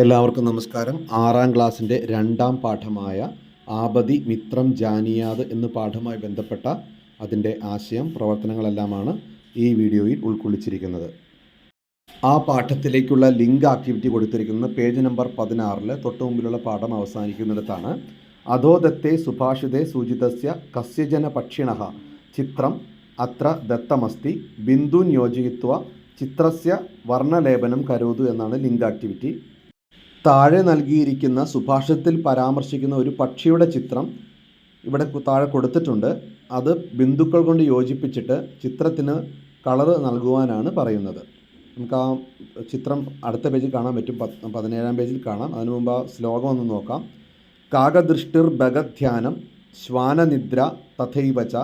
എല്ലാവർക്കും നമസ്കാരം. ആറാം ക്ലാസ്സിന്റെ രണ്ടാം പാഠമായ ആപതി മിത്രം ജാനിയാത് എന്ന പാഠവുമായി ബന്ധപ്പെട്ട അതിന്റെ ആശയം പ്രവർത്തനങ്ങളെല്ലാമാണ് ഈ വീഡിയോയിൽ ഉൾക്കൊള്ളിച്ചിരിക്കുന്നത്. ആ പാഠത്തിലേക്കുള്ള ലിങ്ക് ആക്ടിവിറ്റി കൊടുത്തിരിക്കുന്ന പേജ് നമ്പർ പതിനാറിൽ തൊട്ട് മുമ്പിലുള്ള പാഠം അവസാനിക്കുന്നിടത്താണ്. അധോദത്തെ സുഭാഷിതേ സൂചിതസ്യ കസ്യജന പക്ഷിണ ചിത്രം അത്ര ദത്തമസ്തി ബിന്ദുൻ യോജയിത്വ ചിത്രസ്യ വർണലേപനം കരോതു എന്നാണ് ലിങ്ക് ആക്ടിവിറ്റി. താഴെ നൽകിയിരിക്കുന്ന സുഭാഷത്തിൽ പരാമർശിക്കുന്ന ഒരു പക്ഷിയുടെ ചിത്രം ഇവിടെ താഴെ കൊടുത്തിട്ടുണ്ട്. അത് ബിന്ദുക്കൾ കൊണ്ട് യോജിപ്പിച്ചിട്ട് ചിത്രത്തിന് കളറ് നൽകുവാനാണ് പറയുന്നത്. നമുക്ക് ആ ചിത്രം അടുത്ത പേജിൽ കാണാൻ പറ്റും. പതിനേഴാം പേജിൽ കാണാം. അതിനു മുമ്പ് ആ ശ്ലോകം ഒന്ന് നോക്കാം. കാകദൃഷ്ടിർ ഭഗധ്യാനം ശ്വാനനിദ്ര തഥൈവച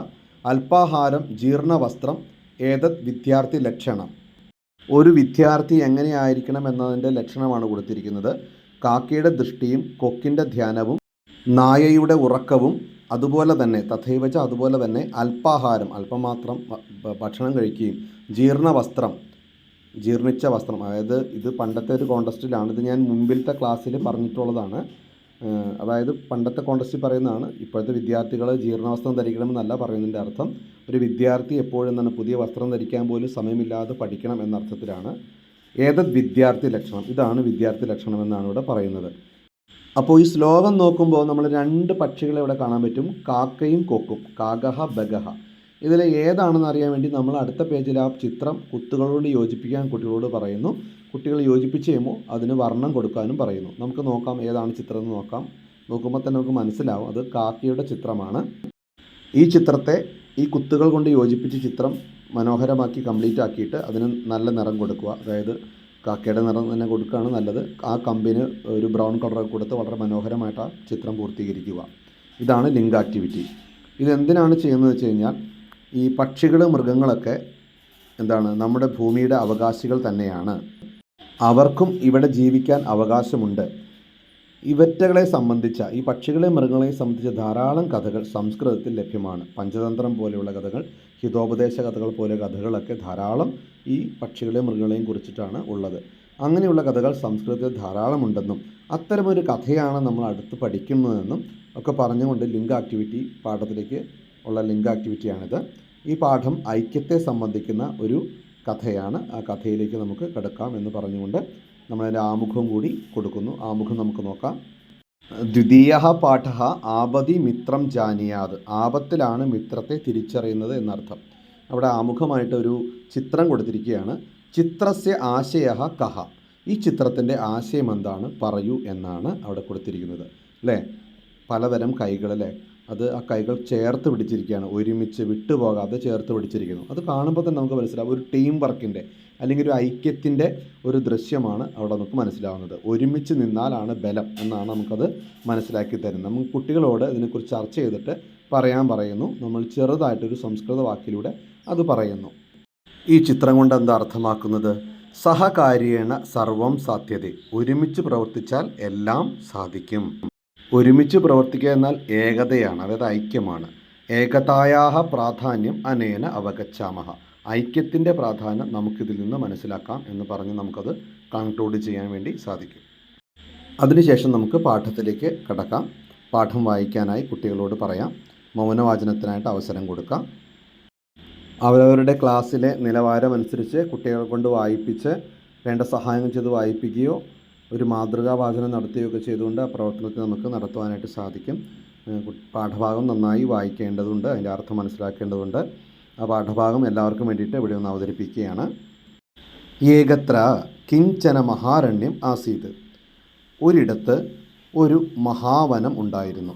അല്പാഹാരം ജീർണവസ്ത്രം ഏതത് വിദ്യാർത്ഥി ലക്ഷണം. ഒരു വിദ്യാർത്ഥി എങ്ങനെയായിരിക്കണം എന്നതിന്റെ ലക്ഷണമാണ് കൊടുത്തിരിക്കുന്നത്. കാക്കയുടെ ദൃഷ്ടിയും കൊക്കിന്റെ ധ്യാനവും നായയുടെ ഉറക്കവും അതുപോലെ തന്നെ തഥൈവച്ച അതുപോലെ തന്നെ അല്പാഹാരം അല്പം മാത്രം ഭ- ഭ- ഭക്ഷണം കഴിക്കുകയും ജീർണ വസ്ത്രം ജീർണിച്ച വസ്ത്രം അതായത് ഇത് പണ്ടത്തെ ഒരു കോണ്ടസ്റ്റിലാണ്. ഇത് ഞാൻ മുമ്പിലത്തെ ക്ലാസ്സിൽ പറഞ്ഞിട്ടുള്ളതാണ്. അതായത് പണ്ടത്തെ കോണ്ടസ്റ്റിൽ പറയുന്നതാണ് ഇപ്പോഴത്തെ വിദ്യാർത്ഥികൾ ജീർണവസ്ത്രം ധരിക്കണമെന്നല്ല പറയുന്നതിന്റെ അർത്ഥം. ഒരു വിദ്യാർത്ഥി എപ്പോഴും തന്നെ പുതിയ വസ്ത്രം ധരിക്കാൻ പോലും സമയമില്ലാതെ പഠിക്കണം എന്ന അർത്ഥത്തിലാണ് ഏതത് വിദ്യാർത്ഥി ലക്ഷണം. ഇതാണ് വിദ്യാർത്ഥി ലക്ഷണം എന്നാണ് ഇവിടെ പറയുന്നത്. അപ്പോൾ ഈ ശ്ലോകം നോക്കുമ്പോൾ നമ്മൾ രണ്ട് പക്ഷികളെ ഇവിടെ കാണാൻ പറ്റും. കാക്കയും കൊക്കും. കാഗഹ ബഗഹ. ഇതിൽ ഏതാണെന്ന് അറിയാൻ വേണ്ടി നമ്മൾ അടുത്ത പേജിൽ ആ ചിത്രം കുത്തുകളോട് യോജിപ്പിക്കാൻ കുട്ടികളോട് പറയുന്നു. കുട്ടികൾ യോജിപ്പിച്ച് കഴിയുമ്പോൾ അതിന് വർണം കൊടുക്കാനും പറയുന്നു. നമുക്ക് നോക്കാം ഏതാണ് ചിത്രം എന്ന് നോക്കാം. നോക്കുമ്പോൾ തന്നെ നമുക്ക് മനസ്സിലാവും. അത് കാക്കയുടെ ചിത്രമാണ്. ഈ ചിത്രത്തെ ഈ കുത്തുകൾ കൊണ്ട് യോജിപ്പിച്ച് ചിത്രം മനോഹരമാക്കി കംപ്ലീറ്റ് ആക്കിയിട്ട് അതിന് നല്ല നിറം കൊടുക്കുക. അതായത് കാക്കയുടെ നിറം തന്നെ കൊടുക്കുകയാണ് നല്ലത്. ആ കമ്പിന് ഒരു ബ്രൗൺ കളർ കൊടുത്ത് വളരെ മനോഹരമായിട്ട് ആ ചിത്രം പൂർത്തീകരിക്കുക. ഇതാണ് ലിങ്ക് ആക്ടിവിറ്റി. ഇതെന്തിനാണ് ചെയ്യുന്നത് വെച്ച് കഴിഞ്ഞാൽ ഈ പക്ഷികൾ മൃഗങ്ങളൊക്കെ എന്താണ് നമ്മുടെ ഭൂമിയുടെ അവകാശികൾ തന്നെയാണ്. അവർക്കും ഇവിടെ ജീവിക്കാൻ അവകാശമുണ്ട്. ഇവറ്റകളെ സംബന്ധിച്ച ഈ പക്ഷികളെ മൃഗങ്ങളെ സംബന്ധിച്ച ധാരാളം കഥകൾ സംസ്കൃതത്തിൽ ലഭ്യമാണ്. പഞ്ചതന്ത്രം പോലെയുള്ള കഥകൾ ഹിതോപദേശ കഥകൾ പോലെ കഥകളൊക്കെ ധാരാളം ഈ പക്ഷികളെയും മൃഗങ്ങളെയും കുറിച്ചിട്ടാണ് ഉള്ളത്. അങ്ങനെയുള്ള കഥകൾ സംസ്കൃതത്തിൽ ധാരാളമുണ്ടെന്നും അത്തരമൊരു കഥയാണ് നമ്മൾ അടുത്ത് പഠിക്കുന്നതെന്നും ഒക്കെ പറഞ്ഞുകൊണ്ട് ലിങ്ക് ആക്ടിവിറ്റി പാഠത്തിലേക്ക് ഉള്ള ലിങ്ക് ആക്ടിവിറ്റിയാണിത്. ഈ പാഠം ഐക്യത്തെ സംബന്ധിക്കുന്ന ഒരു കഥയാണ്. ആ കഥയിലേക്ക് നമുക്ക് കിടക്കാം എന്ന് പറഞ്ഞുകൊണ്ട് നമ്മളതിന്റെ ആമുഖം കൂടി കൊടുക്കുന്നു. ആമുഖം നമുക്ക് നോക്കാം. ദ്വിതീയ പാഠ ആപതി മിത്രം ജാനിയാത്. ആപത്തിലാണ് മിത്രത്തെ തിരിച്ചറിയുന്നത് എന്നർത്ഥം. അവിടെ ആമുഖമായിട്ട് ഒരു ചിത്രം കൊടുത്തിരിക്കുകയാണ്. ചിത്രസ്യ ആശയ കഹ. ഈ ചിത്രത്തിന്റെ ആശയം എന്താണ്? പറയൂ എന്നാണ് അവിടെ കൊടുത്തിരിക്കുന്നത്. അല്ലേ? പലതരം കൈകൾ അല്ലേ? അത് ആ കൈകൾ ചേർത്ത് പിടിച്ചിരിക്കുകയാണ്. ഒരുമിച്ച് വിട്ടുപോകാതെ ചേർത്ത് പിടിച്ചിരിക്കുന്നു. അത് കാണുമ്പോൾ തന്നെ നമുക്ക് മനസ്സിലാവും. ഒരു ടീം വർക്കിന്റെ അല്ലെങ്കിൽ ഒരു ഐക്യത്തിന്റെ ഒരു ദൃശ്യമാണ് അവിടെ നമുക്ക് മനസ്സിലാവുന്നത്. ഒരുമിച്ച് നിന്നാലാണ് ബലം എന്നാണ് നമുക്കത് മനസ്സിലാക്കി തരുന്നത്. നമ്മൾ കുട്ടികളോട് ഇതിനെക്കുറിച്ച് ചർച്ച ചെയ്തിട്ട് പറയാൻ പറയുന്നു. നമ്മൾ ചെറുതായിട്ടൊരു സംസ്കൃത വാക്കിലൂടെ അത് പറയുന്നു. ഈ ചിത്രം കൊണ്ട് എന്താ അർത്ഥമാക്കുന്നത്? സഹകാര്യേണ സർവം സാധ്യത. ഒരുമിച്ച് പ്രവർത്തിച്ചാൽ എല്ലാം സാധിക്കും. ഒരുമിച്ച് പ്രവർത്തിക്കുക എന്നാൽ ഏകതയാണ് അതായത് ഐക്യമാണ്. ഏകതായാഹ പ്രാധാന്യം അനേന അവഗച്ഛാമഹ. ഐക്യത്തിന്റെ പ്രാധാന്യം നമുക്കിതിൽ നിന്ന് മനസ്സിലാക്കാം എന്ന് പറഞ്ഞ് നമുക്കത് കൺക്ലൂഡ് ചെയ്യാൻ വേണ്ടി സാധിക്കും. അതിനുശേഷം നമുക്ക് പാഠത്തിലേക്ക് കടക്കാം. പാഠം വായിക്കാനായി കുട്ടികളോട് പറയാം. മൗനവാചനത്തിനായിട്ട് അവസരം കൊടുക്കാം. അവരവരുടെ ക്ലാസ്സിലെ നിലവാരമനുസരിച്ച് കുട്ടികളെ കൊണ്ട് വായിപ്പിച്ച് വേണ്ട സഹായങ്ങൾ ചെയ്ത് വായിപ്പിക്കുകയോ ഒരു മാതൃകാ വാചനം നടത്തുകയൊക്കെ ചെയ്തുകൊണ്ട് ആ പ്രവർത്തനത്തെ നമുക്ക് നടത്തുവാനായിട്ട് സാധിക്കും. പാഠഭാഗം നന്നായി വായിക്കേണ്ടതുണ്ട്. അതിന്റെ അർത്ഥം മനസ്സിലാക്കേണ്ടതുണ്ട്. ആ പാഠഭാഗം എല്ലാവർക്കും വേണ്ടിയിട്ട് ഇവിടെ ഒന്ന് അവതരിപ്പിക്കുകയാണ്. ഏകത്ര കിഞ്ചന മഹാരണ്യം ആസീത്. ഒരിടത്ത് ഒരു മഹാവനം ഉണ്ടായിരുന്നു.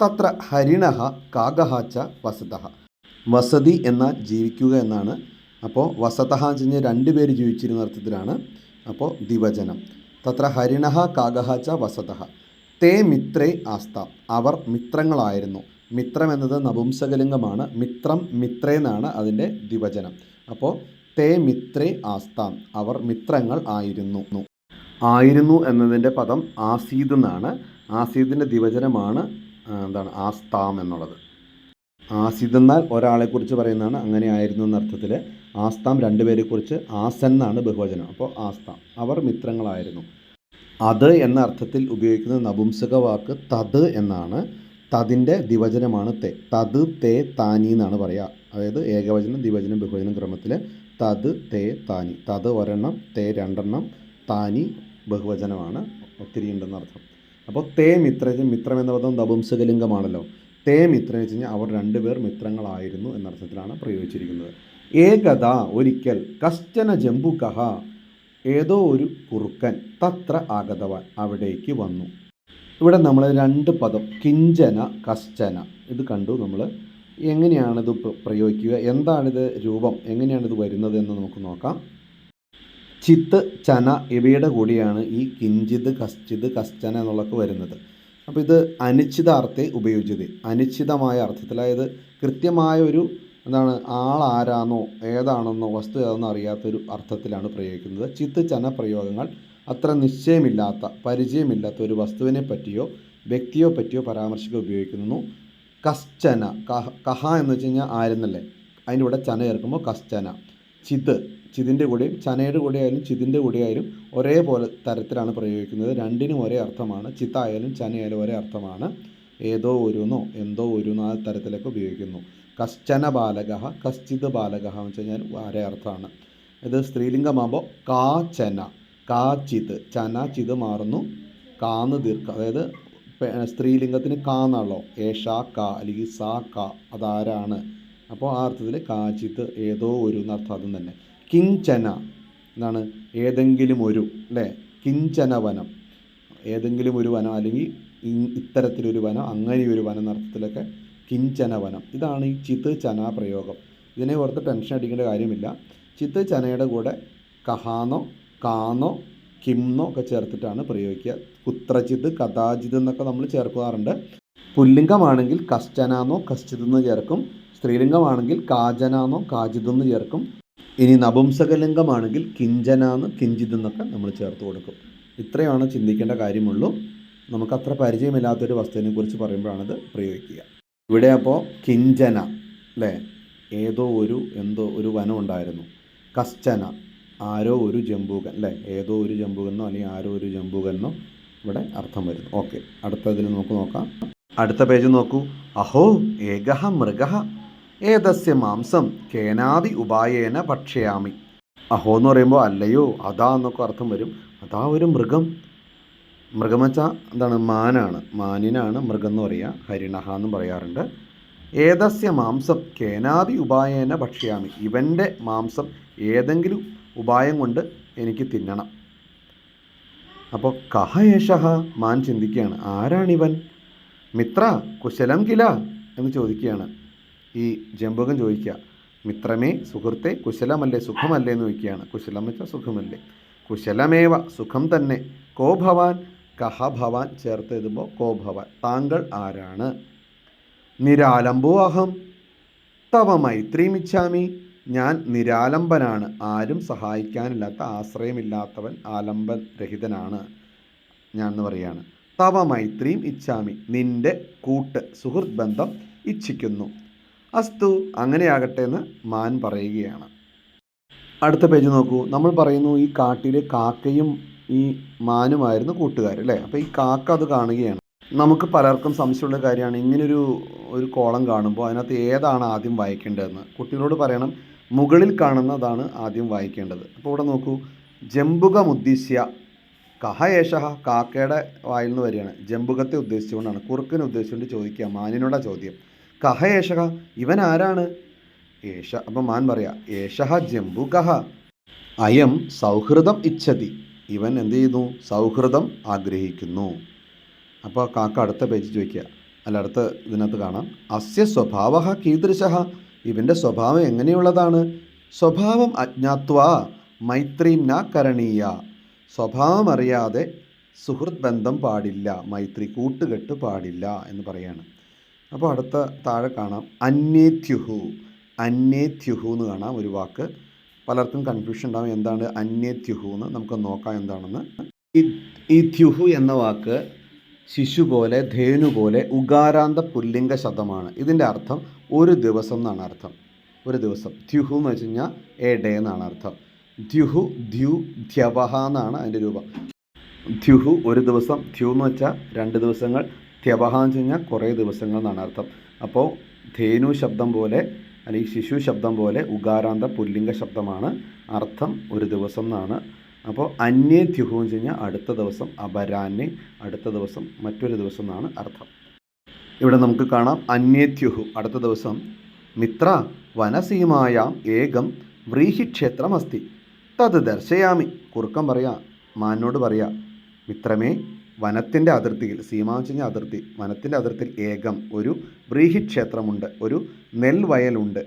തത്ര ഹരിണഹ കാഗഹാച്ച വസത. വസതി എന്നാൽ ജീവിക്കുക എന്നാണ്. അപ്പോൾ വസതഹ എന്ന് കഴിഞ്ഞാൽ രണ്ട് പേര് ജീവിച്ചിരുന്ന അർത്ഥത്തിലാണ്. അപ്പോൾ ദിവചനം തത്ര ഹരിണഹ കാഗഹാച്ച വസതഹ തേ മിത്രേ ആസ്ത. അവർ മിത്രങ്ങളായിരുന്നു. മിത്രം എന്നത് നപുംസകലിംഗമാണ്. മിത്രം മിത്രേന്നാണ് അതിന്റെ ദിവചനം അപ്പോൾ തേ മിത്രേ ആസ്താം. അവർ മിത്രങ്ങൾ ആയിരുന്നു. ആയിരുന്നു എന്നതിന്റെ പദം ആസീദ് എന്നാണ്. ആസീദിന്റെ ദിവചനമാണ് എന്താണ് ആസ്താം എന്നുള്ളത്. ആസിദ് എന്നാൽ ഒരാളെക്കുറിച്ച് പറയുന്നതാണ്. അങ്ങനെ ആയിരുന്നു എന്ന അർത്ഥത്തിൽ ആസ്താം രണ്ടുപേരെക്കുറിച്ച് ആസൻ എന്നാണ് ബഹുവചനം. അപ്പോൾ ആസ്താം. അവർ മിത്രങ്ങളായിരുന്നു. അത് എന്ന അർത്ഥത്തിൽ ഉപയോഗിക്കുന്ന നപുംസക വാക്ക് തത് എന്നാണ്. തതിന്റെ ദിവചനമാണ് തെ. തത് തേ താനി എന്നാണ് പറയുക. അതായത് ഏകവചനം ദിവചനം ബഹുവചനം ക്രമത്തിൽ തത് തേ താനി. തത് ഒരെണ്ണം തേ രണ്ടെണ്ണം താനി ബഹുവചനമാണ് ഒത്തിരി ഉണ്ടെന്ന് അർത്ഥം. അപ്പോൾ തേ മിത്ര മിത്രം എന്ന പദം നപുംസകലിംഗമാണല്ലോ. തേ മിത്രം എന്ന് വെച്ച് കഴിഞ്ഞാൽ അവർ രണ്ടുപേർ മിത്രങ്ങളായിരുന്നു എന്നർത്ഥത്തിലാണ് പ്രയോഗിച്ചിരിക്കുന്നത്. ഏകത ഒരിക്കൽ കശ്ചന ജംബുകഹ ഏതോ ഒരു കുറുക്കൻ തത്ര ആഗതവാൻ അവിടേക്ക് വന്നു. ഇവിടെ നമ്മൾ രണ്ട് പദം കിഞ്ചന കശ്ചന. ഇത് കണ്ടു നമ്മൾ. എങ്ങനെയാണിത് പ്ര- പ്രയോഗിക്കുക? എന്താണിത് രൂപം? എങ്ങനെയാണിത് വരുന്നത് എന്ന് നമുക്ക് നോക്കാം. ചിത്ത് ചന ഇവയുടെ കൂടിയാണ് ഈ കിഞ്ചിത് കശ്ചിത് കശ്ചന എന്നുള്ളതൊക്കെ വരുന്നത്. അപ്പോൾ ഇത് അനിശ്ചിതാർത്ഥേ ഉപയോഗിച്ചത്. അനിശ്ചിതമായ അർത്ഥത്തിൽ അതായത് കൃത്യമായ ഒരു എന്താണ് ആളാരാന്നോ ഏതാണെന്നോ വസ്തു ഏതാണെന്നോ അറിയാത്തൊരു അർത്ഥത്തിലാണ് പ്രയോഗിക്കുന്നത്. ചിത്ത് ചന പ്രയോഗങ്ങൾ അത്ര നിശ്ചയമില്ലാത്ത പരിചയമില്ലാത്ത ഒരു വസ്തുവിനെ പറ്റിയോ വ്യക്തിയോ പറ്റിയോ പരാമർശിക്കുക ഉപയോഗിക്കുന്നു. കശ്ചന കഹ എന്ന് വെച്ച് കഴിഞ്ഞാൽ ആരെന്നല്ലേ? അതിന്റെ കൂടെ ചന ചേർക്കുമ്പോൾ കശ്ചന. ചിത് ചിതിന്റെ കൂടെയും ചനയുടെ കൂടെ ആയാലും ചിതിന്റെ കൂടെ ആയാലും ഒരേപോലെ തരത്തിലാണ് പ്രയോഗിക്കുന്നത്. രണ്ടിനും ഒരേ അർത്ഥമാണ്. ചിത്തായാലും ചനയായാലും ഒരേ അർത്ഥമാണ്. ഏതോ ഒരുന്നോ എന്തോ ഒരുന്നോ ആ തരത്തിലൊക്കെ ഉപയോഗിക്കുന്നു. കശ്ചന ബാലക കശ്ചിത് ബാലക എന്ന് വെച്ച് കഴിഞ്ഞാൽ ഒരേ അർത്ഥമാണ്. ഇത് സ്ത്രീലിംഗമാകുമ്പോൾ കാ ചന കാ ചിത് ചന ചിത് മാറുന്നു. കാന്ന് ദീർഘ അതായത് സ്ത്രീലിംഗത്തിന് കാന്നാണല്ലോ ഏഷാ കാ അല്ലെങ്കിൽ സാ കാ അതാരാണ്? അപ്പോൾ ആ അർത്ഥത്തിൽ കാച്ചിത്ത് ഏതോ ഒരു എന്നർത്ഥം അതും തന്നെ. കിഞ്ചന എന്നാണ് ഏതെങ്കിലും ഒരു അല്ലേ? കിഞ്ചന വനം. ഏതെങ്കിലും ഒരു വനം അല്ലെങ്കിൽ ഇത്തരത്തിലൊരു വനം അങ്ങനെ ഒരു വനം എന്നർത്ഥത്തിലൊക്കെ കിഞ്ചന വനം. ഇതാണ് ഈ ചിത്ത് ചന പ്രയോഗം. ഇതിനെ ഓർത്ത് ടെൻഷൻ അടിക്കേണ്ട കാര്യമില്ല. ചിത്ത് ചനയുടെ കൂടെ കഹാന്നോ കാന്നോ കിംന്നോ ഒക്കെ ചേർത്തിട്ടാണ് പ്രയോഗിക്കുക. കുത്രചിത് കഥാചിത് എന്നൊക്കെ നമ്മൾ ചേർക്കാറുണ്ട്. പുല്ലിംഗമാണെങ്കിൽ കശ്ചനാന്നോ കശ്ചിതെന്ന് ചേർക്കും. സ്ത്രീലിംഗമാണെങ്കിൽ കാജനാന്നോ കാജിതെന്ന് ചേർക്കും. ഇനി നപുംസകലിംഗമാണെങ്കിൽ കിഞ്ചനാന്ന് കിഞ്ചിതെന്നൊക്കെ നമ്മൾ ചേർത്ത് കൊടുക്കും. ഇത്രയാണ് ചിന്തിക്കേണ്ട കാര്യമുള്ളൂ. നമുക്ക് അത്ര പരിചയമില്ലാത്തൊരു വസ്തുവിനെ കുറിച്ച് പറയുമ്പോഴാണിത് പ്രയോഗിക്കുക. ഇവിടെ അപ്പോൾ കിഞ്ചന അല്ലേ? ഏതോ ഒരു എന്തോ ഒരു വനം ഉണ്ടായിരുന്നു. കശ്ചന. ആരോ ഒരു ജംബൂകൻ അല്ലേ? ഏതോ ഒരു ജംബൂകെന്നോ അല്ലെങ്കിൽ ആരോ ഒരു ജംബൂകെന്നോ ഇവിടെ അർത്ഥം വരുന്നു. ഓക്കെ അടുത്തതിൽ നമുക്ക് നോക്കാം. അടുത്ത പേജ് നോക്കൂ. അഹോ ഏകഹ മൃഗ ഏതസ്യ മാംസം കേനാദി ഉപായേന ഭക്ഷ്യാമി. അഹോ എന്ന് പറയുമ്പോൾ അല്ലയോ അതാ എന്നൊക്കെ അർത്ഥം വരും. അതാ ഒരു മൃഗം. മൃഗം വെച്ചാൽ എന്താണ്? മാനാണ്. മാനിനാണ് മൃഗം എന്ന് പറയുക ഹരിണഹ എന്ന് പറയാറുണ്ട്. ഏതസ്യ മാംസം കേനാദി ഉപായേന ഭക്ഷ്യാമി. ഇവന്റെ മാംസം ഏതെങ്കിലും ഉപായം കൊണ്ട് എനിക്ക് തിന്നണം. അപ്പോൾ കഹ യേശഹ മാൻ ചിന്തിക്കുകയാണ് ആരാണിവൻ? മിത്ര കുശലം കില? എന്ന് ചോദിക്കുകയാണ്. ഈ ജമ്പകം ചോദിക്കുക മിത്രമേ സുഹൃത്തെ കുശലമല്ലേ സുഖമല്ലേ? എന്ന് ചോദിക്കുകയാണ്. കുശലം വെച്ചാൽ സുഖമല്ലേ? കുശലമേവ സുഖം തന്നെ. കോ ഭവാൻ? കഹ ഭവാൻ ചേർത്ത് എഴുതുമ്പോൾ കോ ഭവാൻ താങ്കൾ ആരാണ്? നിരാലംബോ അഹം. തവ മൈത്രിമിച്ഛാമി ഞാൻ നിരാലംബനാണ്. ആരും സഹായിക്കാനില്ലാത്ത ആശ്രയമില്ലാത്തവൻ ആലംബരഹിതനാണ്. ഞാൻ എന്ന് പറയാണ്. തവ മൈത്രിയും ഇച്ഛാമി. നിന്റെ കൂട്ട് സുഹൃത് ബന്ധം ഇച്ഛിക്കുന്നു. അസ്തു അങ്ങനെയാകട്ടെ എന്ന് മാൻ പറയുകയാണ്. അടുത്ത പേജ് നോക്കൂ. നമ്മൾ പറയുന്നു ഈ കാട്ടിലെ കാക്കയും ഈ മാനുമായിരുന്നു കൂട്ടുകാർ അല്ലേ? അപ്പോൾ ഈ കാക്ക അത് കാണുകയാണ്. നമുക്ക് പലർക്കും സംശയമുള്ള കാര്യമാണ്. ഇങ്ങനൊരു ഒരു കോളം കാണുമ്പോൾ അതിനകത്ത് ഏതാണ് ആദ്യം വായിക്കേണ്ടതെന്ന്. കുട്ടികളോട് പറയണം മുകളിൽ കാണുന്നതാണ് ആദ്യം വായിക്കേണ്ടത്. അപ്പോൾ ഇവിടെ നോക്കൂ. ജംബുകമുദ്ദേശ്യ കഹ യേശ കാക്കയുടെ വായിൽ നിന്ന് വരികയാണ്. ജംബുകത്തെ ഉദ്ദേശിച്ചുകൊണ്ടാണ് കുറുക്കിനെ ഉദ്ദേശിച്ചുകൊണ്ട് ചോദിക്കുക മാനിനോടാ ചോദ്യം. കഹ യേശ ഇവൻ ആരാണ്? ഏഷ അപ്പം മാൻ പറയാ ഏഷ ജംബുകഹ അയം സൗഹൃദം ഇച്ഛതി. ഇവൻ എന്ത് ചെയ്യുന്നു? സൗഹൃദം ആഗ്രഹിക്കുന്നു. അപ്പോൾ കാക്ക അടുത്ത പേജ് ചോദിക്കുക. അല്ല അടുത്ത ഇതിനകത്ത് കാണാം. അസ്യ സ്വഭാവ കീദൃശ ഇവന്റെ സ്വഭാവം എങ്ങനെയുള്ളതാണ്? സ്വഭാവം അജ്ഞാത്വ മൈത്രീം ന കരണീയ. സ്വഭാവം അറിയാതെ സുഹൃത് ബന്ധം പാടില്ല മൈത്രി കൂട്ടുകെട്ട് പാടില്ല എന്ന് പറയാണ്. അപ്പോൾ അടുത്ത താഴെ കാണാം. അന്യേത്യുഹു. അന്യേത്യുഹു എന്ന് കാണാം ഒരു വാക്ക്. പലർക്കും കൺഫ്യൂഷൻ ഉണ്ടാവും എന്താണ് അന്യേത്യുഹു എന്ന്. നമുക്ക് നോക്കാം എന്താണെന്ന്. ഇത്യുഹു എന്ന വാക്ക് ശിശു പോലെ ധേനു പോലെ ഉഗാരാന്ത പുല്ലിംഗ ശബ്ദമാണ് ഇതിന്റെ അർത്ഥം ഒരു ദിവസം എന്നാണ് അർത്ഥം. ഒരു ദിവസം. ദ്യുഹു എന്ന് വെച്ച് കഴിഞ്ഞാൽ എ ഡേ എന്നാണ് അർത്ഥം. ദ്യുഹു ദ്യു ധ്യവഹ എന്നാണ് അതിന്റെ രൂപം. ധ്യുഹു ഒരു ദിവസം ധ്യു എന്ന് വെച്ചാൽ രണ്ട് ദിവസങ്ങൾ ത്യവഹ എന്ന് വെച്ച് കഴിഞ്ഞാൽ കുറേ ദിവസങ്ങൾ എന്നാണ് അർത്ഥം. അപ്പോൾ ധേനു ശബ്ദം പോലെ അല്ലെങ്കിൽ ശിശു ശബ്ദം പോലെ ഉഗാരാന്ത പുല്ലിംഗ ശബ്ദമാണ് അർത്ഥം ഒരു ദിവസം എന്നാണ്. അപ്പോൾ അന്യേ ധ്യുഹു എന്ന് വെച്ച് കഴിഞ്ഞാൽ അടുത്ത ദിവസം അപരാന്യ അടുത്ത ദിവസം മറ്റൊരു ദിവസം എന്നാണ് അർത്ഥം. ഇവിടെ നമുക്ക് കാണാം അന്യേത്യുഹു. അടുത്ത ദിവസം മിത്ര വനസീമായ ഏകം വ്രീഹിക്ഷേത്രമസ്തി തത് ദർശയാമി. കുറുക്കം പറയാ മാനോട് പറയാ മിത്രമേ വനത്തിന്റെ അതിർത്തിയിൽ സീമ എന്ന് വെച്ച് കഴിഞ്ഞാൽ അതിർത്തി വനത്തിന്റെ അതിർത്തിയിൽ ഏകം ഒരു വ്രീഹിക്ഷേത്രമുണ്ട് ഒരു നെൽവയലുണ്ട്.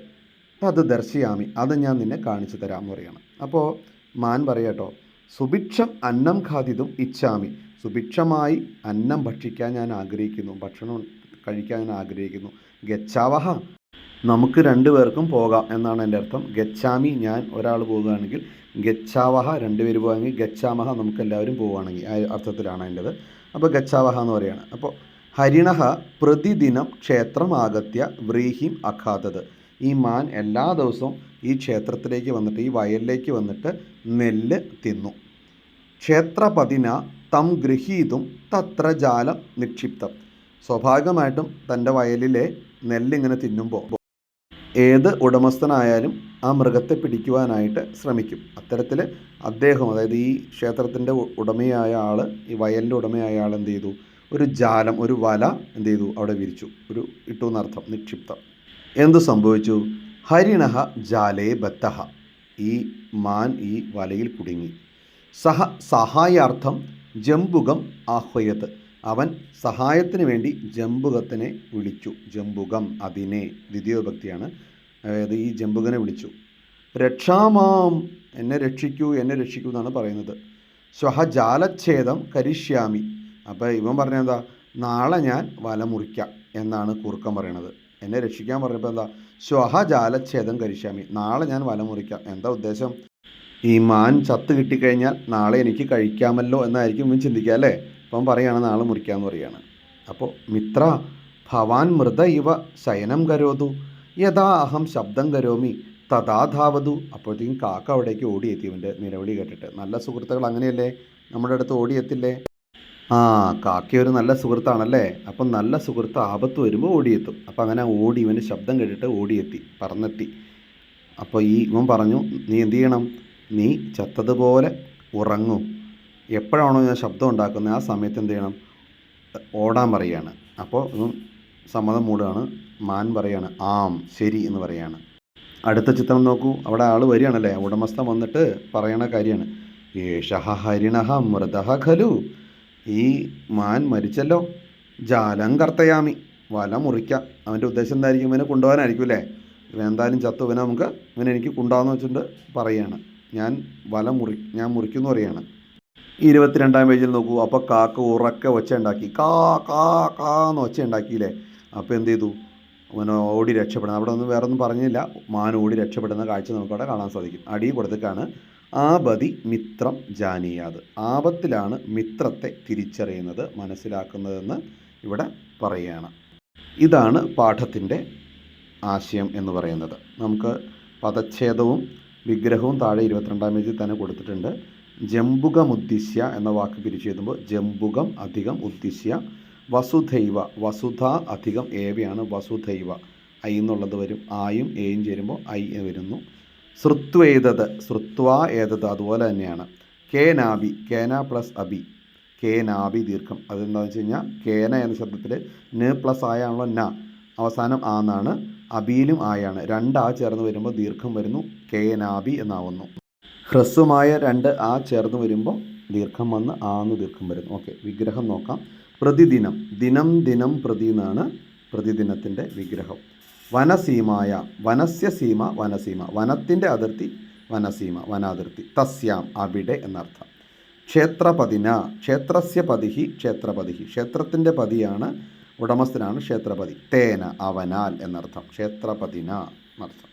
അത് ദർശയാമി. അത് ഞാൻ നിന്നെ കാണിച്ചു തരാമെന്ന് പറയാണ്. അപ്പോൾ മാൻ പറയട്ടോ സുഭിക്ഷം അന്നം ഖാദിതും ഇച്ഛാമി. സുഭിക്ഷമായി അന്നം ഭക്ഷിക്കാൻ ഞാൻ ആഗ്രഹിക്കുന്നു. ഭക്ഷണം കഴിക്കാൻ ഞാൻ ആഗ്രഹിക്കുന്നു. ഗച്ഛാവഹ. നമുക്ക് രണ്ടുപേർക്കും പോകാം എന്നാണ് എന്റെ അർത്ഥം. ഗച്ഛാമി ഞാൻ ഒരാൾ പോവുകയാണെങ്കിൽ ഗച്ഛാവഹ രണ്ടുപേർ പോകുകയാണെങ്കിൽ ഗച്ഛാമഹ നമുക്ക് എല്ലാവരും പോവുകയാണെങ്കിൽ. ആ അർത്ഥത്തിലാണ് എന്റെത്. അപ്പോൾ ഗച്ഛാവഹ എന്ന് പറയുകയാണ്. അപ്പോൾ ഹരിണഹ പ്രതിദിനം ക്ഷേത്രം ക്ഷേത്രമാഗത്യ വ്രീഹിം അഖാതത്. ഈ മാൻ എല്ലാ ദിവസവും ഈ ക്ഷേത്രത്തിലേക്ക് വന്നിട്ട് ഈ വയലിലേക്ക് വന്നിട്ട് നെല്ല് തിന്നു. ക്ഷേത്രപതിന തം ഗൃഹീതും തത്ര ജാലം നിക്ഷിപ്തം. സ്വാഭാവികമായിട്ടും തന്റെ വയലിലെ നെല്ലിങ്ങനെ തിന്നുമ്പോൾ ഏത് ഉടമസ്ഥനായാലും ആ മൃഗത്തെ പിടിക്കുവാനായിട്ട് ശ്രമിക്കും. അത്തരത്തിൽ അദ്ദേഹം അതായത് ഈ ക്ഷേത്രത്തിന്റെ ഉടമയായ ആൾ ഈ വയലിന്റെ ഉടമയായ ആൾ എന്ത് ചെയ്തു? ഒരു ജാലം ഒരു വല എന്ത് ചെയ്തു? അവിടെ വിരിച്ചു. ഒരു ഇട്ടു എന്നർത്ഥം നിക്ഷിപ്തം. എന്തു സംഭവിച്ചു? ഹരിണഹ ജാലേ ബത്തഹ. ഈ മാൻ ഈ വലയിൽ കുടുങ്ങി. സഹ സഹായാർത്ഥം ജംബുകം ആഹ്വയത്ത്. അവൻ സഹായത്തിന് വേണ്ടി ജംബുകത്തിനെ വിളിച്ചു. ജംബുകം അതിനെ ദ്വിതീയോഭക്തിയാണ് അതായത് ഈ ജംബുകനെ വിളിച്ചു. രക്ഷാമാം എന്നെ രക്ഷിക്കൂ എന്നെ രക്ഷിക്കൂ എന്നാണ് പറയുന്നത്. സ്വഹ ജാലഛേദം കരിഷ്യാമി. അപ്പോൾ ഇവൻ പറഞ്ഞെന്താ നാളെ ഞാൻ വല മുറിക്കാം എന്നാണ് കുറുക്കം പറയണത്. എന്നെ രക്ഷിക്കാൻ പറഞ്ഞപ്പോൾ എന്താ? സ്വഹ ജാലഛേദം കരിഷ്യാമി. നാളെ ഞാൻ വല മുറിക്കാം. എന്താ ഉദ്ദേശം? ഈ മാൻ ചത്ത് കിട്ടിക്കഴിഞ്ഞാൽ നാളെ എനിക്ക് കഴിക്കാമല്ലോ എന്നായിരിക്കും ഇവൻ ചിന്തിക്കുക അല്ലേ? അപ്പം പറയാണ് നാളെ മുറിക്കാമെന്ന് പറയുകയാണ് അപ്പോൾ മിത്ര ഭവാൻ മൃത ഇവ ശയനം കരോതു. യഥാ അഹം ശബ്ദം കരോമി തഥാ ധാവതു. അപ്പോഴത്തേക്കും കാക്ക അവിടേക്ക് ഓടിയെത്തി ഇവന്റെ നിലവിളി കേട്ടിട്ട്. നല്ല സുഹൃത്തുക്കൾ അങ്ങനെയല്ലേ? നമ്മുടെ അടുത്ത് ഓടിയെത്തില്ലേ? ആ കാക്ക ഒരു നല്ല സുഹൃത്താണല്ലേ? അപ്പം നല്ല സുഹൃത്ത് ആപത്ത് വരുമ്പോൾ ഓടിയെത്തും. അപ്പം അങ്ങനെ ഓടി ഇവന്റെ ശബ്ദം കേട്ടിട്ട് ഓടിയെത്തി പറന്നെത്തി. അപ്പോൾ ഈ ഇവൻ പറഞ്ഞു നീ എന്ത് ചെയ്യണം? നീ ചത്തതുപോലെ ഉറങ്ങൂ. എപ്പോഴാണോ ഞാൻ ശബ്ദം ഉണ്ടാക്കുന്നത് ആ സമയത്ത് എന്ത് ചെയ്യണം? ഓടാൻ പറയുകയാണ്. അപ്പോൾ ഒന്നും സമ്മതം മൂടുകയാണ്. മാൻ പറയാണ് ആം ശരി എന്ന് പറയാണ് അടുത്ത ചിത്രം നോക്കൂ. അവിടെ ആൾ വരികയാണല്ലേ? ഉടമസ്ഥ വന്നിട്ട് പറയണ കാര്യമാണ്. ഏഷഹ ഹരിണഹ മൃതഹ ഖലു. ഈ മാൻ മരിച്ചല്ലോ. ജാലം കർത്തയാമി. വല മുറിക്കാം. അവന്റെ ഉദ്ദേശം എന്തായിരിക്കും? ഇവനെ കൊണ്ടുപോകാനായിരിക്കും അല്ലേ? ഇവൻ എന്തായാലും ചത്തു. ഇവനെ നമുക്ക് ഇവനെനിക്ക് കൊണ്ടുപോകാന്ന് വെച്ചിട്ട് പറയുകയാണ് ഞാൻ വല മുറി ഞാൻ മുറിക്കുമെന്ന് പറയാണ് ഈ ഇരുപത്തിരണ്ടാം പേജിൽ നോക്കൂ. അപ്പോൾ കാക്ക ഉറക്കെ ഒച്ച ഉണ്ടാക്കി. കാ കാ കാ എന്ന് ഒച്ച ഉണ്ടാക്കിയില്ലേ? അപ്പോൾ എന്ത് ചെയ്തു? അവൻ ഓടി രക്ഷപ്പെടുന്നത് അവിടെ ഒന്നും വേറെ ഒന്നും പറഞ്ഞില്ല. മാൻ ഓടി രക്ഷപ്പെടുന്ന കാഴ്ച നമുക്കവിടെ കാണാൻ സാധിക്കും. അടി കൊടുത്തിട്ടാണ് ആപതി മിത്രം ജാനിയാത്. ആപത്തിലാണ് മിത്രത്തെ തിരിച്ചറിയുന്നത് മനസ്സിലാക്കുന്നതെന്ന് ഇവിടെ പറയുകയാണ്. ഇതാണ് പാഠത്തിന്റെ ആശയം എന്ന് പറയുന്നത്. നമുക്ക് പദച്ഛേദവും വിഗ്രഹവും താഴെ ഇരുപത്തിരണ്ടാം പേജിൽ തന്നെ കൊടുത്തിട്ടുണ്ട്. ജംബുകമുദ്ദിശ്യ എന്ന വാക്ക് പിരിച്ചു എഴുതുമ്പോൾ ജംബുകം അധികം ഉദ്ദിശ്യ വസുധൈവ വസുധ അധികം ഏവയാണ് വസുധൈവ. ഐ എന്നുള്ളത് വരും. ആയും ഏയും ചേരുമ്പോൾ ഐ വരുന്നു. ശ്രുത്വേതത് ശ്രുത്വ ഏതത് അതുപോലെ തന്നെയാണ്. കേനാബി കേന പ്ലസ് അബി കേനാബി ദീർഘം. അതെന്താണെന്ന് വെച്ച് കഴിഞ്ഞാൽ കേന എന്ന ശബ്ദത്തിൽ ന പ്ലസ് ആയാണല്ലോ ന. അവസാനം ആ ആന്നാണ്. അബിയിലും ആയാണ്. രണ്ട് ആ ചേർന്ന് വരുമ്പോൾ ദീർഘം വരുന്നു. കേനാബി എന്നാവുന്നു. ഹ്രസ്വമായ രണ്ട് ആ ചേർന്ന് വരുമ്പോൾ ദീർഘം വന്ന് ആന്ന് ദീർഘം വരും ഓക്കെ വിഗ്രഹം നോക്കാം. പ്രതിദിനം ദിനം ദിനം പ്രതി എന്നാണ് പ്രതിദിനത്തിന്റെ വിഗ്രഹം. വനസീമായ വനസ്യ സീമ വനസീമ. വനത്തിന്റെ അതിർത്തി വനസീമ വനാതിർത്തി. തസ്യാം അവിടെ എന്നർത്ഥം. ക്ഷേത്രപതിന ക്ഷേത്രസ്യ പതിഹി ക്ഷേത്രപതിഹി. ക്ഷേത്രത്തിന്റെ പതിയാണ് ഉടമസ്ഥനാണ് ക്ഷേത്രപതി. തേന അവനാൽ എന്നർത്ഥം. ക്ഷേത്രപതിന എന്നർത്ഥം.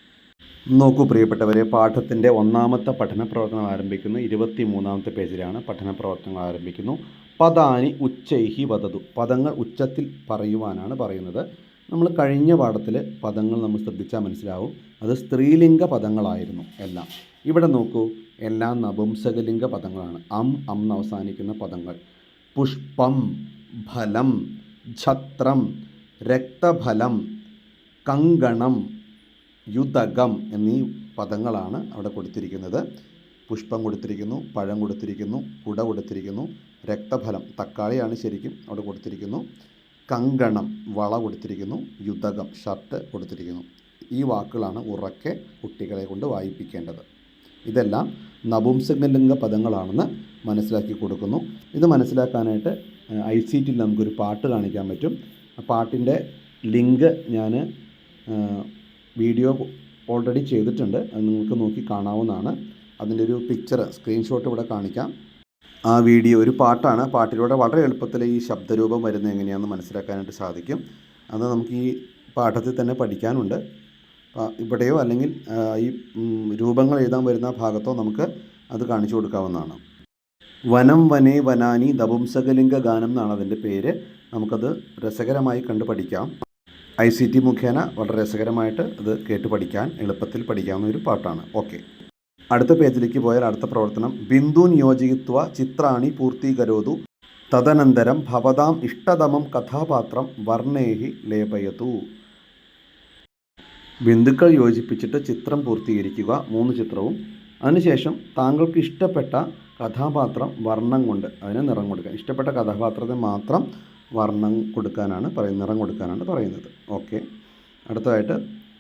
നോക്കൂ പ്രിയപ്പെട്ടവരെ പാഠത്തിന്റെ ഒന്നാമത്തെ പഠന പ്രവർത്തനം ആരംഭിക്കുന്നു. ഇരുപത്തി മൂന്നാമത്തെ പേജിലാണ് പഠന പ്രവർത്തനങ്ങൾ ആരംഭിക്കുന്നു. പദാനി ഉച്ചൈഹി വദതു. പദങ്ങൾ ഉച്ചത്തിൽ പറയുവാനാണ് പറയുന്നത്. നമ്മൾ കഴിഞ്ഞ പാഠത്തിൽ പദങ്ങൾ നമ്മൾ ശ്രദ്ധിച്ചാൽ മനസ്സിലാവും. അത് സ്ത്രീലിംഗ പദങ്ങളായിരുന്നു എല്ലാം. ഇവിടെ നോക്കൂ എല്ലാം നപുംസകലിംഗ പദങ്ങളാണ്. അം അം അവസാനിക്കുന്ന പദങ്ങൾ. പുഷ്പം ഫലം ഛത്രം രക്തഫലം കങ്കണം യുതകം എന്നീ പദങ്ങളാണ് അവിടെ കൊടുത്തിരിക്കുന്നത്. പുഷ്പം കൊടുത്തിരിക്കുന്നു പഴം കൊടുത്തിരിക്കുന്നു കുട കൊടുത്തിരിക്കുന്നു രക്തഫലം തക്കാളിയാണ് ശരിക്കും അവിടെ കൊടുത്തിരിക്കുന്നു. കങ്കണം വള കൊടുത്തിരിക്കുന്നു യുതകം ഷർട്ട് കൊടുത്തിരിക്കുന്നു. ഈ വാക്കുകളാണ് ഉറക്കെ കുട്ടികളെ കൊണ്ട് വായിപ്പിക്കേണ്ടത്. ഇതെല്ലാം നപുംസകലിംഗ പദങ്ങളാണെന്ന് മനസ്സിലാക്കി കൊടുക്കുന്നു. ഇത് മനസ്സിലാക്കാനായിട്ട് ഐ സി ടിയിൽ നമുക്കൊരു പാട്ട് കാണിക്കാൻ പറ്റും. ആ പാട്ടിന്റെ ലിങ്ക് ഞാൻ വീഡിയോ ഓൾറെഡി ചെയ്തിട്ടുണ്ട്. അത് നിങ്ങൾക്ക് നോക്കി കാണാവുന്നതാണ്. അതിന്റെ ഒരു പിക്ചർ സ്ക്രീൻഷോട്ട് ഇവിടെ കാണിക്കാം. ആ വീഡിയോ ഒരു പാട്ടാണ്. പാട്ടിലൂടെ വളരെ എളുപ്പത്തിൽ ഈ ശബ്ദരൂപം വരുന്നത് എങ്ങനെയാണെന്ന് മനസ്സിലാക്കാനായിട്ട് സാധിക്കും. അത് നമുക്ക് ഈ പാഠത്തിൽ തന്നെ പഠിക്കാനുണ്ട്. ഇവിടെയോ അല്ലെങ്കിൽ ഈ രൂപങ്ങൾ എഴുതാൻ വരുന്ന ഭാഗത്തോ നമുക്ക് അത് കാണിച്ചു കൊടുക്കാവുന്നതാണ്. വനം വനേ വനാനി ദപുംസകലിംഗ ഗാനം എന്നാണ് അതിന്റെ പേര്. നമുക്കത് രസകരമായി കണ്ടു പഠിക്കാം ഐ സി ടി മുഖേന വളരെ രസകരമായിട്ട് ഇത് കേട്ട് പഠിക്കാൻ എളുപ്പത്തിൽ പഠിക്കാവുന്ന ഒരു പാട്ടാണ്. ഓക്കെ. അടുത്ത പേജിലേക്ക് പോയാൽ അടുത്ത പ്രവർത്തനം. ബിന്ദു നിയോജിത്വ ചിത്രാണി പൂർത്തീകരോതു. തദനന്തരം ഭവതാം ഇഷ്ടതമം കഥാപാത്രം വർണേഹി ലേപയതു. ബിന്ദുക്കൾ യോജിപ്പിച്ചിട്ട് ചിത്രം പൂർത്തീകരിക്കുക. മൂന്ന് ചിത്രവും. അതിനുശേഷം താങ്കൾക്ക് ഇഷ്ടപ്പെട്ട കഥാപാത്രം വർണം കൊണ്ട് അതിനെ നിറം കൊടുക്കുക. ഇഷ്ടപ്പെട്ട കഥാപാത്രത്തെ മാത്രം വർണം കൊടുക്കാനാണ് പറയുന്നത് നിറം കൊടുക്കാനാണ് പറയുന്നത്. ഓക്കെ അടുത്തതായിട്ട്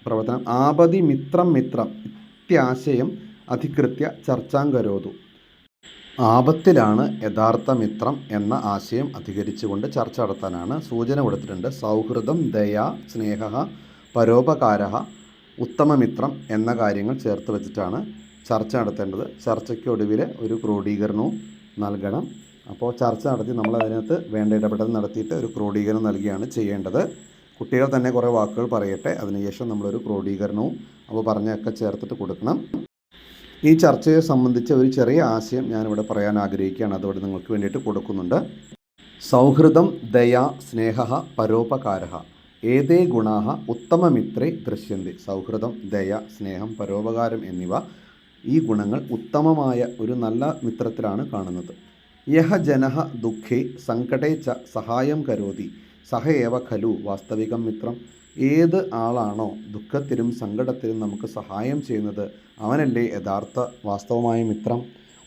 പ്രവർത്തനം. ആപതി മിത്രം മിത്രം ഇത്യാശയം അധികൃത്യ ചർച്ചാം കരോതു ആപത്തിലാണ് യഥാർത്ഥ മിത്രം എന്ന ആശയം അധികരിച്ചുകൊണ്ട് ചർച്ച നടത്താനാണ് സൂചന കൊടുത്തിട്ടുണ്ട്. സൗഹൃദം ദയ സ്നേഹ പരോപകാര ഉത്തമമിത്രം എന്ന കാര്യങ്ങൾ ചേർത്ത് വെച്ചിട്ടാണ് ചർച്ച നടത്തേണ്ടത്. ചർച്ചയ്ക്കൊടുവിൽ ഒരു ക്രോഡീകരണവും നൽകണം. അപ്പോൾ ചർച്ച നടത്തി നമ്മൾ അതിനകത്ത് വേണ്ട ഇടപെടൽ നടത്തിയിട്ട് ഒരു ക്രോഡീകരണം നൽകിയാണ് ചെയ്യേണ്ടത്. കുട്ടികൾ തന്നെ കുറേ വാക്കുകൾ പറയട്ടെ അതിനുശേഷം നമ്മളൊരു ക്രോഡീകരണവും അപ്പോൾ പറഞ്ഞൊക്കെ ചേർത്തിട്ട് കൊടുക്കണം. ഈ ചർച്ചയെ സംബന്ധിച്ച ഒരു ചെറിയ ആശയം ഞാനിവിടെ പറയാൻ ആഗ്രഹിക്കുകയാണ് അതോടെ നിങ്ങൾക്ക് വേണ്ടിയിട്ട് കൊടുക്കുന്നുണ്ട്. സൗഹൃദം ദയ സ്നേഹ പരോപകാര ഏതേ ഗുണാഹ ഉത്തമമിത്രേ ദൃശ്യന്തി. സൗഹൃദം ദയ സ്നേഹം പരോപകാരം എന്നിവ ഈ ഗുണങ്ങൾ ഉത്തമമായ ഒരു നല്ല മിത്രത്തിലാണ് കാണുന്നത്. യഹ ജന ദുഃഖേ സങ്കടേ ച സഹായം കരോതി. സഹ ഏവ ഖലു വാസ്തവികം മിത്രം. ഏത് ആളാണോ ദുഃഖത്തിലും സങ്കടത്തിലും നമുക്ക് സഹായം ചെയ്യുന്നത് അവനല്ലേ യഥാർത്ഥ വാസ്തവമായ മിത്രം.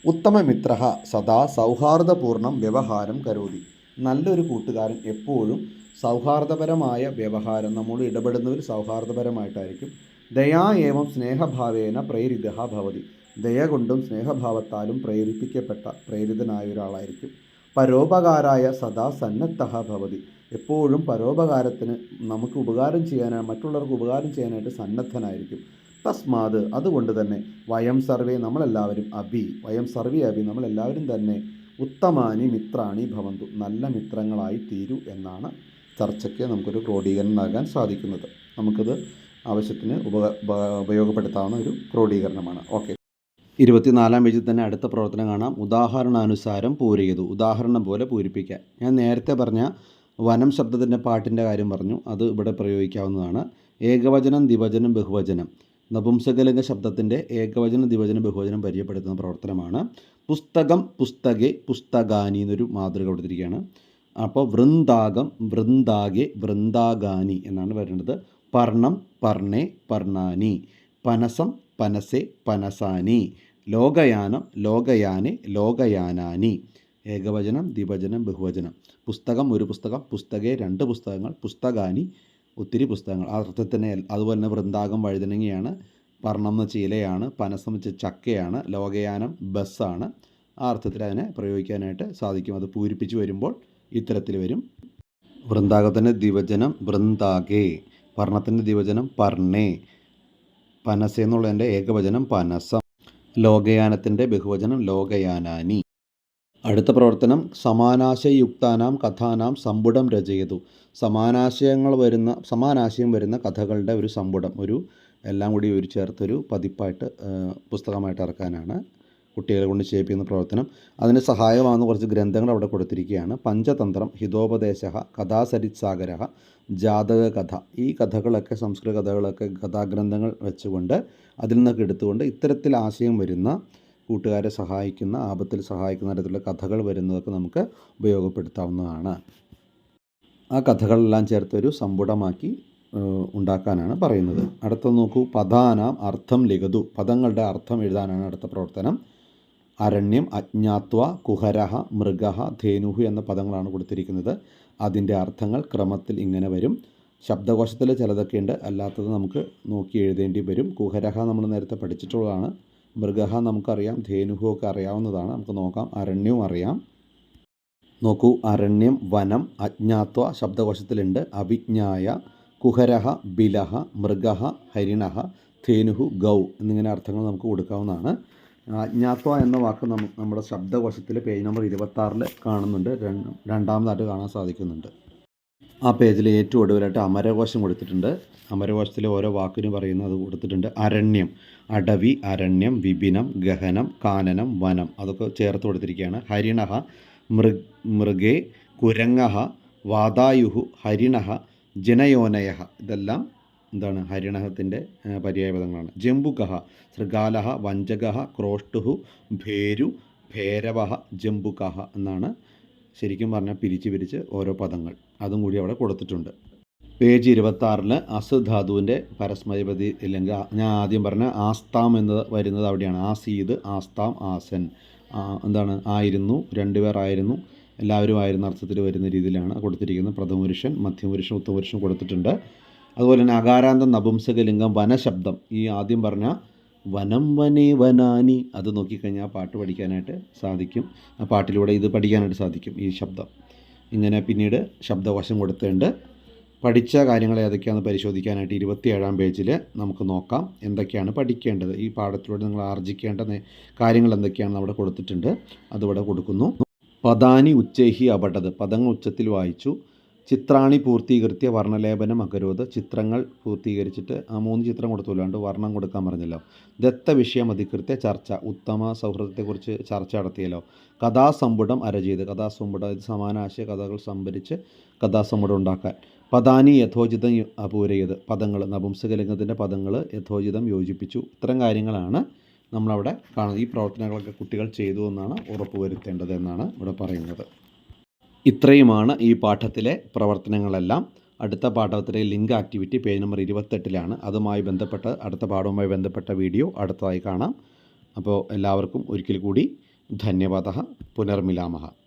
ഉത്തമ മിത്ര സദാ സൗഹാർദ്ദപൂർണം വ്യവഹാരം കരോതി. നല്ലൊരു കൂട്ടുകാരൻ എപ്പോഴും സൗഹാർദ്ദപരമായ വ്യവഹാരം നമ്മൾ ഇടപെടുന്നവർ സൗഹാർദ്ദപരമായിട്ടായിരിക്കും. ദയാ ഏവം സ്നേഹഭാവേന പ്രേരിത ഭവതി. ദയ കൊണ്ടും സ്നേഹഭാവത്താലും പ്രേരിപ്പിക്കപ്പെട്ട പ്രേരിതനായ ഒരാളായിരിക്കും പരോപകാരായ സദാ സന്നദ്ധ ഭവതി. എപ്പോഴും പരോപകാരത്തിന് നമുക്ക് ഉപകാരം ചെയ്യാനായി മറ്റുള്ളവർക്ക് ഉപകാരം ചെയ്യാനായിട്ട് സന്നദ്ധനായിരിക്കും. തസ്മാത് അതുകൊണ്ട് തന്നെ വയം സർവേ നമ്മളെല്ലാവരും അഭി വയം സർവേ അഭി നമ്മളെല്ലാവരും തന്നെ ഉത്തമാനി മിത്രാണി ഭവന്തു. നല്ല മിത്രങ്ങളായി തീരൂ എന്നാണ് ചർച്ചയ്ക്ക് നമുക്കൊരു ക്രോഡീകരണം നൽകാൻ സാധിക്കുന്നത്. നമുക്കത് ആവശ്യത്തിന് ഉപ ഉപ- ഉപയോഗപ്പെടുത്താവുന്ന ഒരു ക്രോഡീകരണമാണ്. ഓക്കെ. ഇരുപത്തിനാലാം പേജിൽ തന്നെ അടുത്ത പ്രവർത്തനം കാണാം. ഉദാഹരണാനുസാരം പൂരിയതു. ഉദാഹരണം പോലെ പൂരിപ്പിക്കാൻ ഞാൻ നേരത്തെ പറഞ്ഞ വനം ശബ്ദത്തിന്റെ പാട്ടിന്റെ കാര്യം പറഞ്ഞു. അത് ഇവിടെ പ്രയോഗിക്കാവുന്നതാണ്. ഏകവചനം ദ്വിവചനം ബഹുവചനം. നപുംസകലിംഗ ശബ്ദത്തിന്റെ ഏകവചനം ദ്വിവചനം ബഹുവചനം പരിചയപ്പെടുത്തുന്ന പ്രവർത്തനമാണ്. പുസ്തകം പുസ്തകെ പുസ്തകാനി എന്നൊരു മാതൃക കൊടുത്തിരിക്കുകയാണ് അപ്പോൾ വൃന്ദാകം വൃന്ദാകെ വൃന്ദാഗാനി എന്നാണ് വരേണ്ടത്. പർണം പർണേ പർണാനി. പനസം പനസെ പനസാനി. ലോകയാനം ലോകയാനെ ലോകയാനാനി. ഏകവചനം ദ്വിവചനം ബഹുവചനം. പുസ്തകം ഒരു പുസ്തകം പുസ്തകെ രണ്ട് പുസ്തകങ്ങൾ പുസ്തകാനി ഒത്തിരി പുസ്തകങ്ങൾ. ആ അർത്ഥത്തിൽ തന്നെ അതുപോലെ തന്നെ വൃന്ദാകം വഴുതനങ്ങയാണ് പർണം എന്ന് ചീലയാണ് പനസം വെച്ച ചക്കയാണ് ലോകയാനം ബസ്സാണ്. ആ അർത്ഥത്തിൽ അതിനെ പ്രയോഗിക്കാനായിട്ട് സാധിക്കും. അത് പൂരിപ്പിച്ച് വരുമ്പോൾ ഇത്തരത്തിൽ വരും. വൃന്ദാകത്തിന്റെ ദ്വിവചനം വൃന്ദാകെ പർണത്തിന്റെ ദ്വിവചനം പർണേ. പനസ എന്നുള്ളതിന്റെ ഏകവചനം പനസം. ലോകയാനത്തിന്റെ ബഹുവചനം ലോകയാനാനി. അടുത്ത പ്രവർത്തനം സമാനാശയുക്താനാം കഥാനാം സമ്പുടം രചയതു. സമാനാശയങ്ങൾ വരുന്ന സമാനാശയം വരുന്ന കഥകളുടെ ഒരു സമ്പുടം. ഒരു എല്ലാം കൂടി ഒരു ചേർത്തൊരു പതിപ്പായിട്ട് പുസ്തകമായിട്ട് ഇറക്കാനാണ് കുട്ടികളെ കൊണ്ട് ചെയ്യിപ്പിക്കുന്ന പ്രവർത്തനം. അതിന് സഹായമാകുന്ന കുറച്ച് ഗ്രന്ഥങ്ങൾ അവിടെ കൊടുത്തിരിക്കുകയാണ്. പഞ്ചതന്ത്രം ഹിതോപദേശ കഥാസരിത്സാഗര ജാതക കഥ ഈ കഥകളൊക്കെ സംസ്കൃത കഥകളൊക്കെ കഥാഗ്രന്ഥങ്ങൾ വെച്ചുകൊണ്ട് അതിൽ നിന്നൊക്കെ എടുത്തുകൊണ്ട് ഇത്തരത്തിൽ ആശയം വരുന്ന കൂട്ടുകാരെ സഹായിക്കുന്ന ആപത്തിൽ സഹായിക്കുന്ന തരത്തിലുള്ള കഥകൾ വരുന്നതൊക്കെ നമുക്ക് ഉപയോഗപ്പെടുത്താവുന്നതാണ്. ആ കഥകളെല്ലാം ചേർത്തൊരു സമ്പുടമാക്കി ഉണ്ടാക്കാനാണ് പറയുന്നത്. അടുത്ത നോക്കൂ. പദാനാം അർത്ഥം ലിഖതു. പദങ്ങളുടെ അർത്ഥം എഴുതാനാണ് അടുത്ത പ്രവർത്തനം. അരണ്യം അജ്ഞാത്വ കുഹരഹ മൃഗഹ ധേനുഹു എന്ന പദങ്ങളാണ് കൊടുത്തിരിക്കുന്നത്. അതിന്റെ അർത്ഥങ്ങൾ ക്രമത്തിൽ ഇങ്ങനെ വരും. ശബ്ദകോശത്തിൽ ചിലതൊക്കെ ഉണ്ട് അല്ലാത്തത് നമുക്ക് നോക്കി എഴുതേണ്ടി വരും. കുഹരഹ നമ്മൾ നേരത്തെ പഠിച്ചിട്ടുള്ളതാണ്. മൃഗഹ നമുക്കറിയാം. ധേനുഹു ഒക്കെ അറിയാവുന്നതാണ്. നമുക്ക് നോക്കാം. അരണ്യവും അറിയാം. നോക്കൂ. അരണ്യം വനം അജ്ഞാത്വ ശബ്ദകോശത്തിലുണ്ട്. അവിജ്ഞായ കുഹരഹ ബിലഹ മൃഗഹ ഹരിണഹ ധേനുഹു ഗൗ എന്നിങ്ങനെ അർത്ഥങ്ങൾ നമുക്ക് കൊടുക്കാവുന്നതാണ്. അജ്ഞാത്വ എന്ന വാക്ക് നമ്മ നമ്മുടെ ശബ്ദകോശത്തിൽ പേജ് നമ്പർ ഇരുപത്താറിൽ കാണുന്നുണ്ട്. രണ്ട് രണ്ടാമതായിട്ട് കാണാൻ സാധിക്കുന്നുണ്ട്. ആ പേജിൽ ഏറ്റവും ഒടുവിലായിട്ട് അമരകോശം കൊടുത്തിട്ടുണ്ട്. അമരകോശത്തിലെ ഓരോ വാക്കിനും പറയുന്നത് അത് കൊടുത്തിട്ടുണ്ട്. അരണ്യം. അടവി അരണ്യം വിപിനം ഗഹനം കാനനം വനം. അതൊക്കെ ചേർത്ത് കൊടുത്തിരിക്കുകയാണ്. ഹരിണഹ മൃഗ് മൃഗേ കുരങ്ങഹ വാതായുഹു ഹരിണഹ ജനയോനയഹ. ഇതെല്ലാം എന്താണ് ഹരിണഹത്തിന്റെ പര്യായപദങ്ങളാണ്. ജംബുകഹ ശൃഗാലഹ വഞ്ചകഹ ക്രോഷ്ടുഹു ഭേരു ഭേരവഹ ജംബുകഹ എന്നാണ് ശരിക്കും പറഞ്ഞാൽ പിരിച്ച് പിരിച്ച് ഓരോ പദങ്ങൾ. അതും കൂടി അവിടെ കൊടുത്തിട്ടുണ്ട്. പേജ് ഇരുപത്താറിൽ അസ് ധാതുവിന്റെ പരസ്മയപതി ഇല്ലെങ്കിൽ ഞാൻ ആദ്യം പറഞ്ഞ ആസ്താം എന്ന് വരുന്നത് അവിടെയാണ്. ആസീദ് ആസ്താം ആസൻ. എന്താണ്? ആയിരുന്നു രണ്ടുപേർ ആയിരുന്നു എല്ലാവരും ആയിരുന്ന അർത്ഥത്തിൽ വരുന്ന രീതിയിലാണ് കൊടുത്തിരിക്കുന്നത്. പ്രഥമപുരുഷൻ മധ്യപുരുഷൻ ഉത്തമപുരുഷൻ കൊടുത്തിട്ടുണ്ട്. അതുപോലെ തന്നെ അകാരാന്തം നപുംസകലിംഗം വനശബ്ദം. ഈ ആദ്യം പറഞ്ഞ വനം വനേ വനാനി അത് നോക്കിക്കഴിഞ്ഞാൽ പാട്ട് പഠിക്കാനായിട്ട് സാധിക്കും. ആ പാട്ടിലൂടെ ഇത് പഠിക്കാനായിട്ട് സാധിക്കും ഈ ശബ്ദം. ഇങ്ങനെ പിന്നീട് ശബ്ദവശം കൊടുത്തുണ്ട് പഠിച്ച കാര്യങ്ങൾ ഏതൊക്കെയാണെന്ന് പരിശോധിക്കാനായിട്ട് ഇരുപത്തിയേഴാം പേജിൽ നമുക്ക് നോക്കാം. എന്തൊക്കെയാണ് പഠിക്കേണ്ടത്? ഈ പാഠത്തിലൂടെ നിങ്ങൾ ആർജിക്കേണ്ട കാര്യങ്ങൾ എന്തൊക്കെയാണെന്ന് അവിടെ കൊടുത്തിട്ടുണ്ട്. അതിവിടെ കൊടുക്കുന്നു. പദാനി ഉച്ചേഹി അപട്ടത് പദങ്ങൾ ഉച്ചത്തിൽ വായിച്ചു. ചിത്രാണി പൂർത്തീകൃത്യ വർണലേപനം അകരോത് ചിത്രങ്ങൾ പൂർത്തീകരിച്ചിട്ട് ആ മൂന്ന് ചിത്രം കൊടുത്തുമില്ലാണ്ട് വർണം കൊടുക്കാൻ പറഞ്ഞല്ലോ. ദത്ത വിഷയം അധികൃത്യ ചർച്ച ഉത്തമ സൗഹൃദത്തെക്കുറിച്ച് ചർച്ച നടത്തിയല്ലോ. കഥാസമ്പുടം അരചെയ്ത് കഥാസമ്പുടം അതായത് സമാനാശയ കഥകൾ സംഭരിച്ച് കഥാസമ്പുടം ഉണ്ടാക്കാൻ. പദാനി യഥോചിതം അപൂരയത്. പദങ്ങൾ നപുംസകലിംഗത്തിന്റെ പദങ്ങൾ യഥോചിതം യോജിപ്പിച്ചു. ഇത്തരം കാര്യങ്ങളാണ് നമ്മളവിടെ കാണുന്നത്. ഈ പ്രവർത്തനങ്ങളൊക്കെ കുട്ടികൾ ചെയ്തു എന്നാണ് ഉറപ്പുവരുത്തേണ്ടത് എന്നാണ് ഇവിടെ പറയുന്നത്. ഇത്രയുമാണ് ഈ പാഠത്തിലെ പ്രവർത്തനങ്ങളെല്ലാം. അടുത്ത പാഠത്തിലെ ലിങ്ക് ആക്ടിവിറ്റി പേജ് നമ്പർ ഇരുപത്തെട്ടിലാണ്. അതുമായി ബന്ധപ്പെട്ട അടുത്ത പാഠവുമായി ബന്ധപ്പെട്ട വീഡിയോ അടുത്തതായി കാണാം. അപ്പോൾ എല്ലാവർക്കും ഒരിക്കൽ കൂടി ധന്യവാദ. പുനർമിലാമഹ.